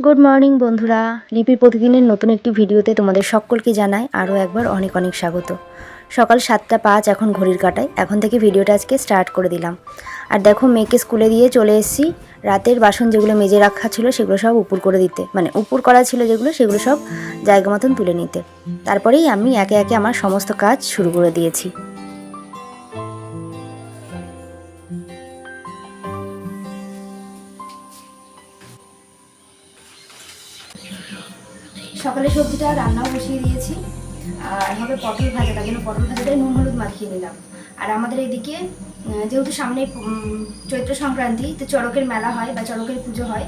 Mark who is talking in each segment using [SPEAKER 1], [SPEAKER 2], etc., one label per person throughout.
[SPEAKER 1] Good morning বন্ধুরা। লিপির প্রতিদিনের নতুন একটি ভিডিওতে তোমাদের সকলকে জানাই আরও একবার অনেক অনেক স্বাগত। সকাল সাতটা পাঁচ এখন ঘড়ির কাটায়। এখন থেকে ভিডিওটা আজকে স্টার্ট করে দিলাম। আর দেখো মেয়েকে স্কুলে দিয়ে চলে এসেছি। রাতের বাসন যেগুলো মেজে রাখা ছিল সেগুলো সব উপর করে দিতে। মানে উপর করা ছিল যেগুলো, সেগুলো সব জায়গা মতন তুলে নিতে। তারপরেই আমি একে একে আমার সমস্ত কাজ শুরু করে দিয়েছি। সকালে সবজিটা রান্নাও বসিয়ে দিয়েছি। আর হবে পটল ভাজা তার জন্য পটল ভাজাটাই নুন, হলুদ মাখিয়ে নিলাম। আর আমাদের এদিকে যেহেতু সামনে চৈত্র সংক্রান্তি, তো চড়কের মেলা হয় বা চড়কের পুজো হয়,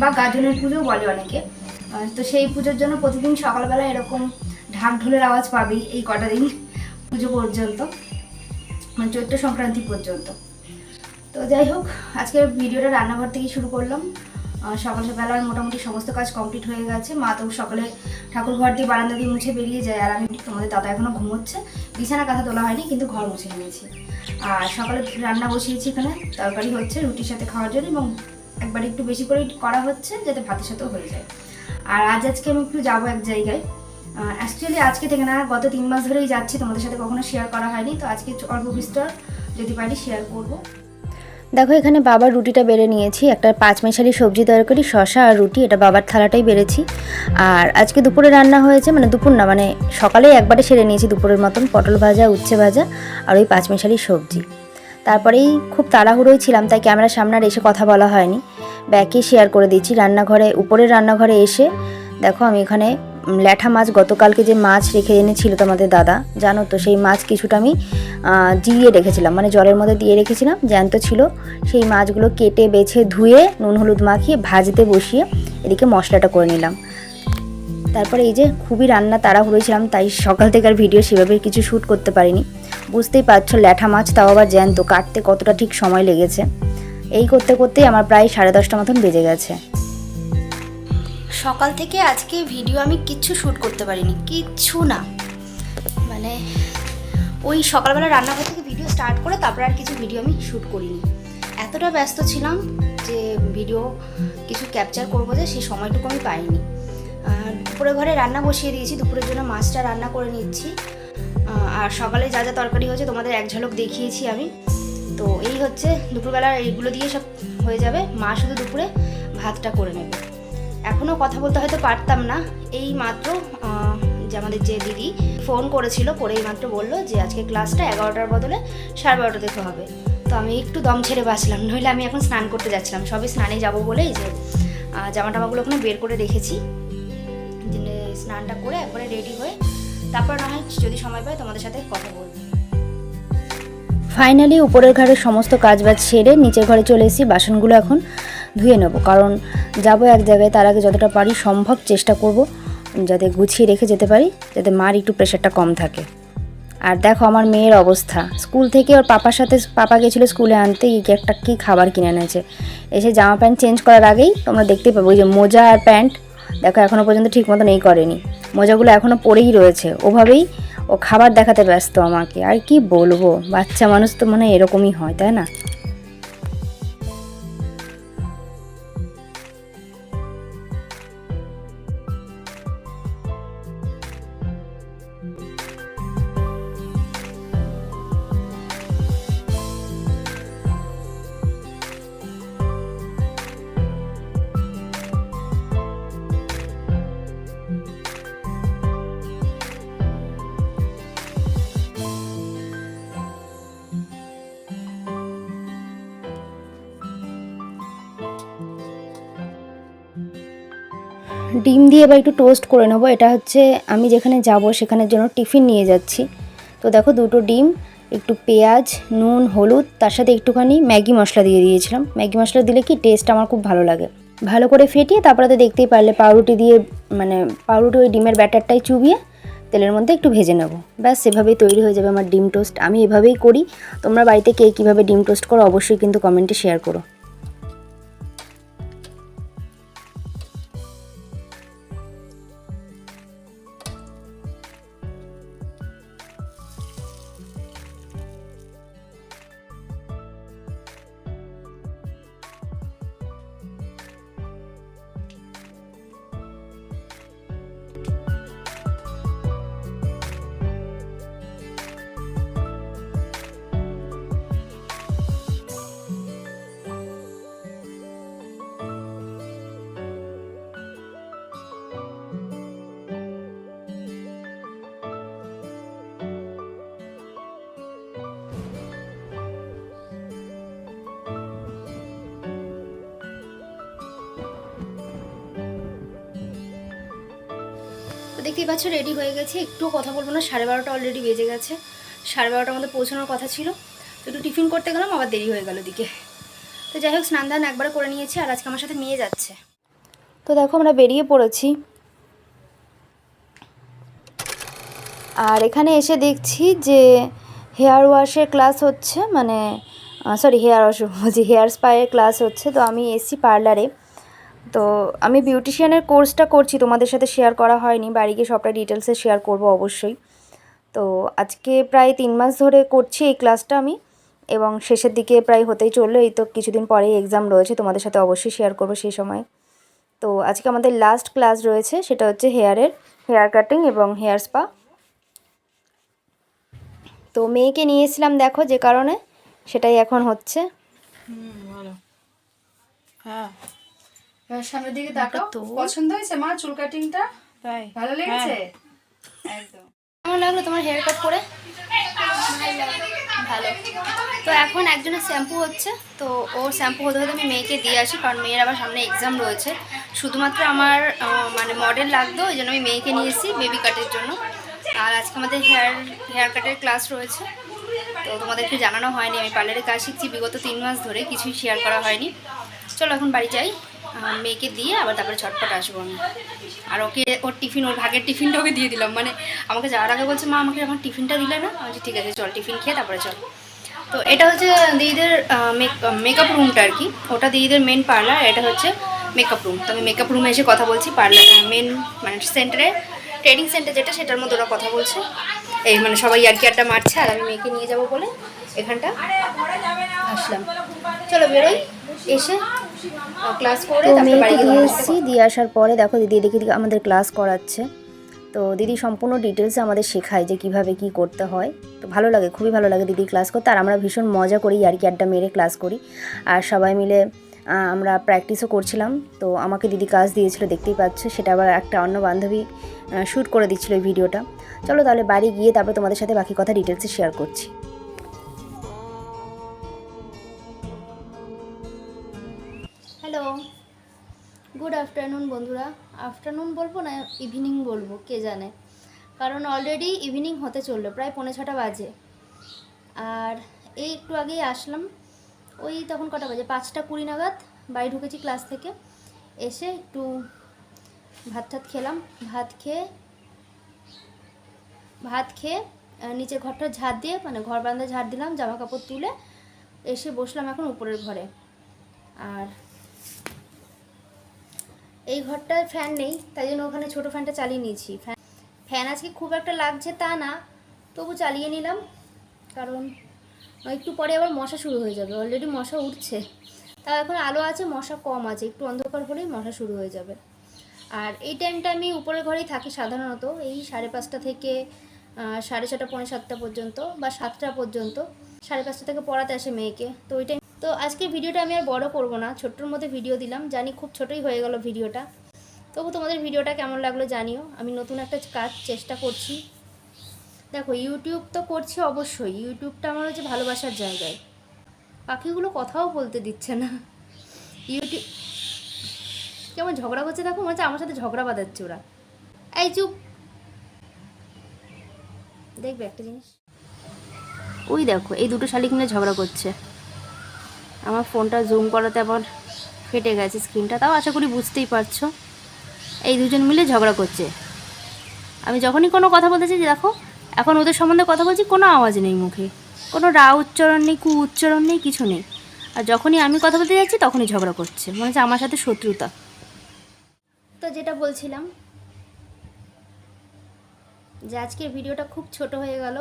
[SPEAKER 1] বা গাজনের পুজো বলে অনেকে। তো সেই পুজোর জন্য প্রতিদিন সকালবেলা এরকম ঢাক ঢোলের আওয়াজ পাবেই এই কটা দিন পুজো পর্যন্ত মানে চৈত্র সংক্রান্তি পর্যন্ত। তো যাই হোক আজকের ভিডিওটা রান্নাঘর থেকেই শুরু করলাম। সকাল সকাল মোটামুটি সমস্ত কাজ কমপ্লিট হয়ে গেছে। মা তো সকালে ঠাকুর ঘর দিয়ে বারান্দা দিয়ে মুছে বেরিয়ে যায়, আর আমি তোমাদের দাদা এখনও ঘুমোচ্ছে। বিছানা কাঁথা তোলা হয়নি, কিন্তু ঘর মুছে নিয়েছি। আর সকালে রান্না বসিয়েছি এখানে। তরকারি হচ্ছে, রুটির সাথে খাওয়ার জন্য এবং একবার একটু বেশি করে করা হচ্ছে যাতে ভাতের সাথেও হয়ে যায়। আর আজ আজকে আমি একটু যাব এক জায়গায়। অ্যাকচুয়ালি আজকে থেকে না, গত তিন মাস ধরেই যাচ্ছি, তোমাদের সাথে কখনো শেয়ার করা হয়নি, তো আজকে অল্প বিস্তর যদি পারি শেয়ার করব। দেখো, এখানে বাবার রুটিটা বেড়ে নিয়েছি। একটা পাঁচ মেশালি সবজি তরকারি শশা আর রুটি, এটা বাবার থালাটাই বেড়েছি। আর আজকে দুপুরে রান্না হয়েছে মানে দুপুর না মানে সকালে একবারে সেরে নিয়েছি দুপুরের মতন, পটল ভাজা, উচ্ছে ভাজা আর ওই পাঁচ মেশালি সবজি। তারপরেই খুব তাড়াহুড়োই ছিলাম, তাই ক্যামেরার সামনে আর এসে কথা বলা হয়নি। ব্যাকে শেয়ার করে দিচ্ছি রান্নাঘরে, উপরের রান্নাঘরে এসে, দেখো আমি এখানে ল্যাঠা মাছ গতকালকে যে মাছ রেখে এনেছিল তোমাদের দাদা, জানো তো, সেই মাছ কিছুটা আমি জিরিয়ে রেখেছিলাম। মানে জলের মধ্যে দিয়ে রেখেছিলাম, জ্যান্ত ছিল। সেই মাছগুলো কেটে, বেছে, ধুয়ে, নুন, হলুদ মাখিয়ে, ভাজতে বসিয়ে এদিকে মশলাটা করে নিলাম। তারপরে এই যে খুবই রান্না তাড়াহুড়োই ছিলাম, তাই সকাল থেকে আর ভিডিও সেভাবে কিছু শ্যুট করতে পারিনি। বুঝতেই পারছ, ল্যাঠা মাছ তাও আবার জ্যান্ত, কাটতে কতটা ঠিক সময় লেগেছে। এই করতে করতেই আমার প্রায় সাড়ে দশটা মতন বেজে গেছে। সকাল থেকে আজকে ভিডিও আমি কিচ্ছু শ্যুট করতে পারিনি, কিচ্ছু না। মানে ওই সকালবেলা রান্নাঘর থেকে ভিডিও স্টার্ট করে তারপর আর কিছু ভিডিও আমি শ্যুট করিনি। এতটা ব্যস্ত ছিলাম যে ভিডিও কিছু ক্যাপচার করব যে সেই সময়টুকু আমি পাইনি। দুপুরে ঘরে রান্না বসিয়ে দিয়েছি, দুপুরের জন্য মাছটা রান্না করে নিচ্ছি। আর সকালে যা যা তরকারি হয়েছে তোমাদের এক ঝলক দেখিয়েছি আমি। তো এই হচ্ছে, দুপুরবেলা এইগুলো দিয়ে সব হয়ে যাবে, মা শুধু দুপুরে ভাতটা করে নেবে। এখনও কথা বলতে হয়তো পারতাম না। এই মাত্র যে আমাদের যে দিদি ফোন করেছিল করে এই মাত্র বলল যে আজকে ক্লাসটা এগারোটার বদলে সাড়ে বারোটা থেকে হবে। তো আমি একটু দম ছেড়ে বাঁচলাম, নইলে আমি এখন স্নান করতে যাচ্ছিলাম। সবে স্নানে যাব বলেই যে জামা টামাগুলো ওখানে বের করে রেখেছি। স্নানটা করে একবারে রেডি হয়ে তারপর না হয় যদি সময় পাই তোমাদের সাথে কথা বলব। ফাইনালি উপরের ঘরের সমস্ত কাজ বাজ সেরে নিচের ঘরে চলে এসেছি। বাসনগুলো এখন ধুয়ে নেব। কারণ যাব এক জায়গায়, তার আগে যতটা পারি সম্ভব চেষ্টা করব যাতে গুছিয়ে রেখে যেতে পারি, যাতে মার একটু প্রেশারটা কম থাকে। আর দেখো আমার মেয়ের অবস্থা। স্কুল থেকে ওর পাপার সাথে, পাপা গেছিল স্কুলে আনতে একটা কী খাবার কিনে এনেছে। এসে জামা প্যান্ট চেঞ্জ করার আগেই তোমরা দেখতেই পাবো, ওই যে মোজা আর প্যান্ট, দেখো এখনও পর্যন্ত ঠিক মতন এই করেনি। মোজাগুলো এখনও পরেই রয়েছে। ওভাবেই ও খাবার দেখাতে ব্যস্ত আমাকে। আর কি বলব? বাচ্চা মানুষ তো মনে এরকমই হয়, তাই না? ডিম দিয়ে এবার একটু টোস্ট করে নেব। এটা হচ্ছে আমি যেখানে যাব সেখানের জন্য টিফিন নিয়ে যাচ্ছি। তো দেখো দুটো ডিম, একটু পেঁয়াজ, নুন, হলুদ, তার সাথে একটুখানি ম্যাগি মশলা দিয়ে দিয়েছিলাম। ম্যাগি মশলা দিলে কি টেস্ট আমার খুব ভালো লাগে। ভালো করে ফেটিয়ে তারপরে তো দেখতেই পারলে পাউরুটি দিয়ে মানে পাউরুটি ওই ডিমের ব্যাটারটাই চুবিয়ে তেলের মধ্যে একটু ভেজে নেব। ব্যাস সেভাবেই তৈরি হয়ে যাবে আমার ডিম টোস্ট আমি এভাবেই করি। তোমরা বাড়িতে কে কীভাবে ডিম টোস্ট করো অবশ্যই কিন্তু কমেন্টে শেয়ার করো।
[SPEAKER 2] তো দেখতেই পাচ্ছ রেডি হয়ে গেছে। একটু কথা বলব না, সাড়ে বারোটা অলরেডি বেজে গেছে। সাড়ে বারোটার মধ্যে পৌঁছানোর কথা ছিল। তো একটু টিফিন করতে গেলাম, আবার দেরি হয়ে গেল দিকে তো যাই হোক, স্নান ধান একবারে করে নিয়েছি, আর আজকে আমার সাথে নিয়ে যাচ্ছে। তো দেখো, আমরা বেরিয়ে পড়েছি। আর এখানে এসে দেখছি যে হেয়ার ওয়াশের ক্লাস হচ্ছে মানে সরি হেয়ার ওয়াশ বলছি হেয়ার স্পায়ের ক্লাস হচ্ছে। তো আমি এসছি পার্লারে তো আমি বিউটিশিয়ানের কোর্সটা করছি, তোমাদের সাথে শেয়ার করা হয়নি, বাড়ি গিয়ে সবটা ডিটেলসে শেয়ার করব অবশ্যই। তো আজকে প্রায় তিন মাস ধরে করছি এই ক্লাসটা আমি, এবং শেষের দিকে প্রায় হতেই চলল, এই তো কিছুদিন পরেই এক্সাম রয়েছে, তোমাদের সাথে অবশ্যই শেয়ার করব সেই সময়। তো আজকে আমাদের লাস্ট ক্লাস রয়েছে, সেটা হচ্ছে হেয়ারের হেয়ার কাটিং এবং হেয়ার স্পা তো মেয়েকে নিয়ে এসেছিলাম দেখো, যে কারণে সেটাই এখন হচ্ছে।
[SPEAKER 3] হ্যাঁ।
[SPEAKER 4] সামনের দিকে তাকাও। পছন্দ হয়েছে মা চুল কাটিংটা
[SPEAKER 3] তাই?
[SPEAKER 4] ভালো লেগেছে? একদম।
[SPEAKER 2] কেমন লাগল তোমার হেয়ার কাট করে ভালো। তো এখন একজনের শ্যাম্পু হচ্ছে তো ও শ্যাম্পু হতে হতে আমি মেয়েকে দিয়ে আসি কারণ মেয়ের আবার সামনে এক্সাম রয়েছে। শুধুমাত্র আমার মানে মডেল লাগতো ওই জন্য আমি মেয়েকে নিয়ে এসেছি বেবি কাটের জন্য। আর আজকে আমাদের হেয়ার হেয়ার কাটের ক্লাস রয়েছে। তো তোমাদেরকে জানানো হয়নি আমি পার্লারে কাজ শিখছি বিগত তিন মাস ধরে কিছুই শেয়ার করা হয়নি। চলো এখন বাড়ি যাই। মেয়েকে দিয়ে আবার তারপরে ছটপট আসব আমি। আর ওকে, ওর টিফিন, ওর ভাগের টিফিনটা ওকে দিয়ে দিলাম। মানে আমাকে যাওয়ার আগে বলছে, মা, আমাকে আমার টিফিনটা দিলে না? আমি ঠিক আছে, চল, টিফিন খেয়ে তারপরে চল। তো এটা হচ্ছে দিদিদের মেকআপ রুমটা আর কি। ওটা দিদিদের মেন পার্লার এটা হচ্ছে মেকআপ রুম তো আমি মেকআপ রুমে এসে কথা বলছি পার্লার মেন মানে সেন্টারে ট্রেনিং সেন্টার যেটা, সেটার মধ্যে ওরা কথা বলছে। এই মানে সবাই আর কি আড্ডা মারছে, আর আমি মেয়েকে নিয়ে যাব বলে এখানটা আসলাম। চলো বেরোই, এসে
[SPEAKER 1] তো মেয়েকে দিয়ে এসেছি দিয়ে আসার পরে দেখো দিদি এদিকে আমাদের ক্লাস করাচ্ছে। তো দিদি সম্পূর্ণ ডিটেলসে আমাদের শেখায় যে কীভাবে কি করতে হয়। তো ভালো লাগে খুবই ভালো লাগে দিদি ক্লাস করতে। আর আমরা ভীষণ মজা করি আর কি আড্ডা মেরে ক্লাস করি। আর সবাই মিলে আমরা প্র্যাকটিসও করছিলাম। তো আমাকে দিদি কাজ দিয়েছিল দেখতেই পাচ্ছ। সেটা আবার একটা অন্য বান্ধবী শ্যুট করে দিচ্ছিল এই ভিডিওটা চলো তাহলে বাড়ি গিয়ে তারপর তোমাদের সাথে বাকি কথা ডিটেলসে শেয়ার করছি।
[SPEAKER 2] গুড আফটারনুন বন্ধুরা। আফটারনুন বলব না ইভিনিং বলব, কে জানে। কারণ অলরেডি ইভিনিং হতে চলল, প্রায় পৌনে ছটা বাজে। আর এই একটু আগেই আসলাম, ওই তখন কটা বাজে? পাঁচটা কুড়ি নাগাদ, বাড়ি ঢুকেছি ক্লাস থেকে। এসে একটু ভাত টাত খেলাম। ভাত খেয়ে ভাত খেয়ে নিচের ঘরটা ঝাড় দিয়ে মানে ঘর বারান্দা ঝাড় দিলাম জামা কাপড় তুলে এসে বসলাম এখন উপরের ঘরে। আর এই ঘরটায় ফ্যান নেই, তাই জন্য ওখানে ছোটো ফ্যানটা চালিয়ে নিয়েছি। ফ্যান ফ্যান আজকে খুব একটা লাগছে তা না, তবু চালিয়ে নিলাম, কারণ একটু পরে আবার মশা শুরু হয়ে যাবে অলরেডি মশা উঠছে। তাও এখন আলো আছে, মশা কম আছে, একটু অন্ধকার হলেই মশা শুরু হয়ে যাবে। আর এই টাইমটা আমি উপরের ঘরেই থাকি সাধারণত, এই সাড়ে পাঁচটা থেকে সাড়ে ছটা, পৌনে সাতটা পর্যন্ত বা সাতটা পর্যন্ত, সাড়ে পাঁচটা থেকে পড়াতে আসে মেয়েকে। তো ওই টাইম তো আজকের ভিডিওটা আমি আর বড় করব না, ছোট্টর মধ্যে ভিডিও দিলাম, জানি খুব ছোটই হয়ে গেল ভিডিওটা। তবু তোমাদের ভিডিওটা কেমন লাগল জানিও, আমি নতুন একটা কাজ চেষ্টা করছি। দেখো ইউটিউব তো করছি অবশ্যই ইউটিউবটা আমার হচ্ছে ভালোবাসার জায়গায়। পাখিগুলো কথাও বলতে দিচ্ছে না। ইউটিউব কেমন ঝগড়া করছে দেখো, মনে হচ্ছে আমার সাথে ঝগড়া বাঁধাচ্ছে ওরা। এই চুপ। দেখবে একটা জিনিস? ওই দেখো, এই দুটো শালিক মিলে ঝগড়া করছে। আমার ফোনটা জুম করাতে আমার ফেটে গেছে স্ক্রিনটা তাও আশা করি বুঝতেই পারছ। এই দুজন মিলে ঝগড়া করছে। আমি যখনই কোনো কথা বলতেছি যে দেখো, এখন ওদের সম্বন্ধে কথা বলছি, কোনো আওয়াজ নেই মুখে। কোনো রা উচ্চারণ নেই, কু উচ্চারণ নেই, কিছু নেই। আর যখনই আমি কথা বলতে যাচ্ছি, তখনই ঝগড়া করছে। মনে হচ্ছে আমার সাথে শত্রুতা। তো যেটা বলছিলাম, যে আজকের ভিডিওটা খুব ছোট হয়ে গেল।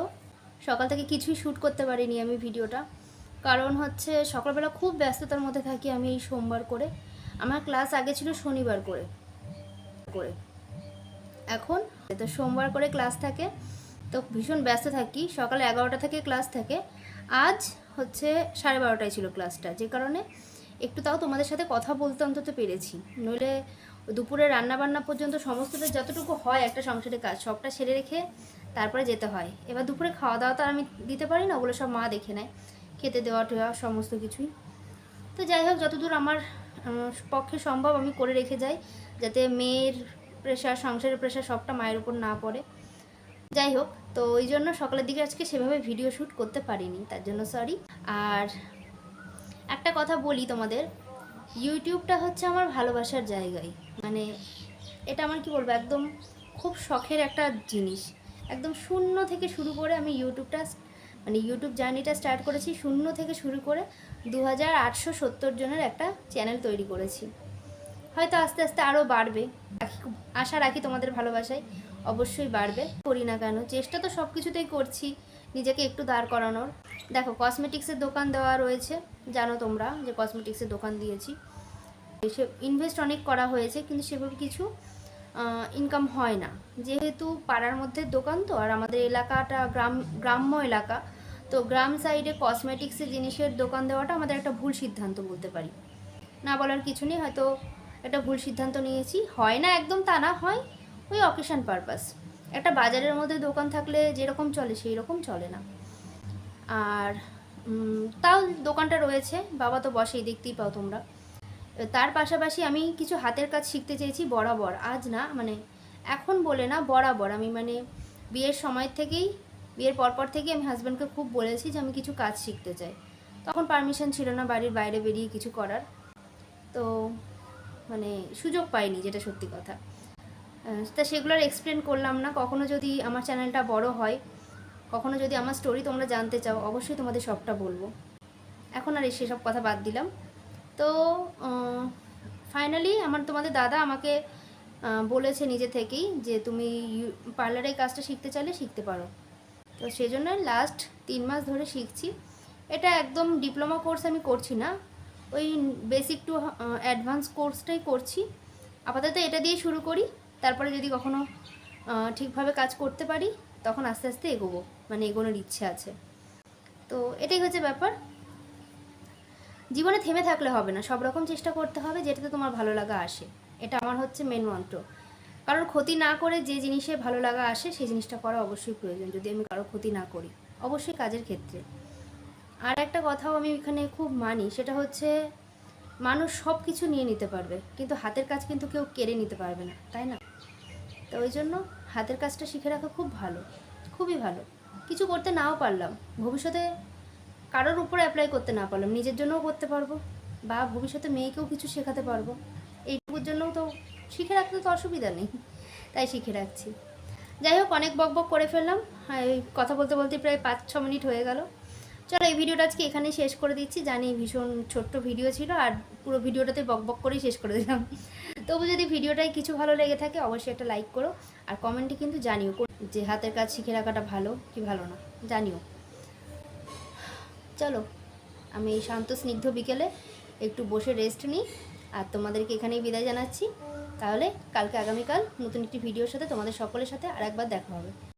[SPEAKER 2] সকাল থেকে কিছুই শ্যুট করতে পারিনি আমি ভিডিওটা। কারণ হচ্ছে সকালবেলা খুব ব্যস্ততার মধ্যে থাকি আমি এই সোমবার করে। আমার ক্লাস আগে ছিল শনিবার করে। করে। এখন তো সোমবার করে ক্লাস থাকে, তো ভীষণ ব্যস্ত থাকি। সকাল এগারোটা থেকে ক্লাস থাকে। আজ হচ্ছে সাড়ে বারোটায় ছিল ক্লাসটা। যে কারণে একটু তাও তোমাদের সাথে কথা বলতে অন্তত পেরেছি। নইলে দুপুরে রান্না বান্না পর্যন্ত সমস্তটা যতটুকু হয় একটা সংসারের কাজ, সবটা সেরে রেখে তারপরে যেতে হয়। এবার দুপুরে খাওয়া দাওয়া তো আর আমি দিতে পারি না, ওগুলো সব মা দেখে নেয়। খেতে দেওয়া টেওয়া সমস্ত কিছুই। তো যাই হোক, যতদূর আমার পক্ষে সম্ভব আমি করে রেখে যাই, যাতে মেয়ের প্রেশার সংসারের প্রেশার সবটা মায়ের উপর না পড়ে। যাই হোক, তো ওই জন্য সকালের দিকে আজকে সেভাবে ভিডিও শ্যুট করতে পারিনি, তার জন্য সরি আর একটা কথা বলি তোমাদের, ইউটিউবটা হচ্ছে আমার ভালোবাসার জায়গায়। মানে এটা আমার কি বলব, একদম খুব শখের একটা জিনিস। একদম শূন্য থেকে শুরু করে আমি ইউটিউবটা মানে ইউটিউব জার্নিটা স্টার্ট করেছি শূন্য থেকে শুরু করে দু হাজার আটশো সত্তর জনের একটা চ্যানেল তৈরি করেছি। হয়তো আস্তে আস্তে আরও বাড়বে। আশা রাখি তোমাদের ভালোবাসায় অবশ্যই বাড়বে। করি না কেন, চেষ্টা তো সব কিছুতেই করছি, নিজেকে একটু দাঁড় করানোর। দেখো কসমেটিক্সের দোকান দেওয়া রয়েছে, জানো তোমরা যে কসমেটিক্সের দোকান দিয়েছি। সে ইনভেস্ট অনেক করা হয়েছে, কিন্তু সেভাবে কিছু ইনকাম হয় না। যেহেতু পাড়ার মধ্যে দোকান তো, আর আমাদের এলাকাটা গ্রাম, গ্রাম্য এলাকা, তো গ্রাম সাইডে কসমেটিক্সের জিনিসের দোকান দেওয়াটা আমাদের একটা ভুল সিদ্ধান্ত বলতে পারি। না বলার কিছু নেই, হয়তো একটা ভুল সিদ্ধান্ত নিয়েছি। হয় না একদম তা না, হয় ওই অকেশন পারপাস একটা বাজারের মধ্যে দোকান থাকলে যেরকম চলে সেই রকম চলে না। আর তাও দোকানটা রয়েছে, বাবা তো বসেই, দেখতেই পাও তোমরা। তার পাশাপাশি আমি কিছু হাতের কাজ শিখতে চেয়েছি বরাবর। আজ না মানে এখন বলে না, বরাবর। আমি মানে বিয়ের সময় থেকেই, বিয়ের পরপর থেকেই আমি হাজব্যান্ডকে খুব বলেছি যে আমি কিছু কাজ শিখতে চাই। তখন পারমিশন ছিল না বাড়ির বাইরে বেরিয়ে কিছু করার। তো মানে সুযোগ পাইনি যেটা সত্যি কথা। তা সেগুলোর এক্সপ্লেন করলাম না। কখনো যদি আমার চ্যানেলটা বড় হয়, কখনো যদি আমার স্টোরি তোমরা জানতে চাও, অবশ্যই তোমাদের সবটা বলব। এখন আর সেসব কথা বাদ দিলাম। তো ফাইনালি আমার তোমাদের দাদা আমাকে বলেছে নিজে থেকেই যে তুমি পার্লারের কাজটা শিখতে চাইলে শিখতে পারো। তো সেই জন্য লাস্ট তিন মাস ধরে শিখছি। এটা একদম ডিপ্লোমা কোর্স আমি করছি না। ওই বেসিক টু অ্যাডভান্স কোর্সটাই করছি। আপাতত এটা দিয়ে শুরু করি। তারপরে যদি কখনো ঠিকভাবে কাজ করতে পারি, তখন আস্তে আস্তে এগোবো। মানে এগোনোর ইচ্ছে আছে। তো এটাই হচ্ছে ব্যাপার। জীবনে থেমে থাকলে হবে না। সব রকম চেষ্টা করতে হবে যেটাতে তোমার ভালো লাগা আসে। এটা আমার হচ্ছে মেন মন্ত্র। কারোর ক্ষতি না করে যে জিনিসে ভালো লাগা আসে, সেই জিনিসটা করা অবশ্যই প্রয়োজন, যদি আমি কারোর ক্ষতি না করি। অবশ্যই কাজের ক্ষেত্রে। আর একটা কথাও আমি এখানে খুব মানি, সেটা হচ্ছে মানুষ সব কিছু নিয়ে নিতে পারবে, কিন্তু হাতের কাজ কিন্তু কেউ কেড়ে নিতে পারবে না, তাই না? তো ওই জন্য হাতের কাজটা শিখে রাখা খুব ভালো, খুবই ভালো। কিছু করতে নাও পারলাম। ভবিষ্যতে কারোর উপর অ্যাপ্লাই করতে না পারলাম, নিজের জন্যও করতে পারব বা ভবিষ্যতে মেয়েকেও কিছু শেখাতে পারব। এইটুকুর জন্যও তো শিখে রাখতে তো অসুবিধা নেই, তাই শিখে রাখছি। যাই হোক, অনেক বক বক করে ফেললাম। এই কথা বলতে বলতে প্রায় পাঁচ ছ মিনিট হয়ে গেল। চলো, এই ভিডিওটা আজকে এখানেই শেষ করে দিচ্ছি। জানি ভীষণ ছোট্ট ভিডিও ছিল, আর পুরো ভিডিওটাতে বক বক করেই শেষ করে দিলাম। তবু যদি ভিডিওটায় কিছু ভালো লেগে থাকে, অবশ্যই একটা লাইক করো। আর কমেন্টে কিন্তু জানিও যে হাতের কাজ শিখে রাখাটা ভালো কি ভালো না, জানিও। চলো, আমি এই শান্ত স্নিগ্ধ বিকেলে একটু বসে রেস্ট নিই আর তোমাদেরকে এখানেই বিদায় জানাচ্ছি। তাহলে কালকে আগামীকাল নতুন একটি ভিডিওর সাথে তোমাদের সকলের সাথে আর একবার দেখা হবে।